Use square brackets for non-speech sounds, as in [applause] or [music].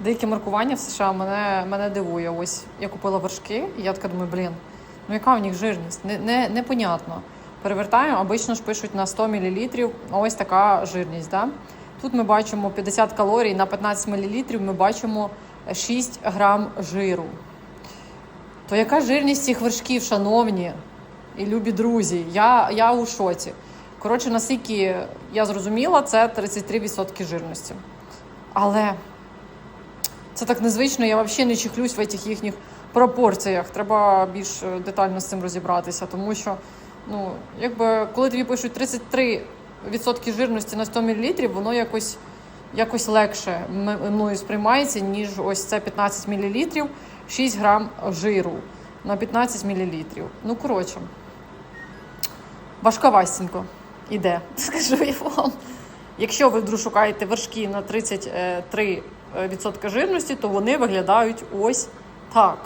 Деякі маркування в США мене, мене дивує. Ось я купила вершки, і я така думаю, блін, ну яка в них жирність? Не, не, непонятно. Перевертаємо, обично ж пишуть на 100 мл, ось така жирність. Да? Тут ми бачимо 50 калорій на 15 мл, ми бачимо 6 грам жиру. То яка жирність цих вершків, шановні і любі друзі? Я, я у шоці. Коротше, наскільки я зрозуміла, це 33% жирності. Але це так незвично, я взагалі не чихлюсь в цих їхніх пропорціях. Треба більш е, детально з цим розібратися, тому що, ну, якби, коли тобі пишуть 33% жирності на 100 мл, воно якось, якось легше мною сприймається, ніж ось це 15 мл, 6 грам жиру на 15 мл. Ну, коротше, важковастенько іде, [laughs] скажу я вам. Якщо ви вдруг шукаєте вершки на 33% жирності, то вони виглядають ось так.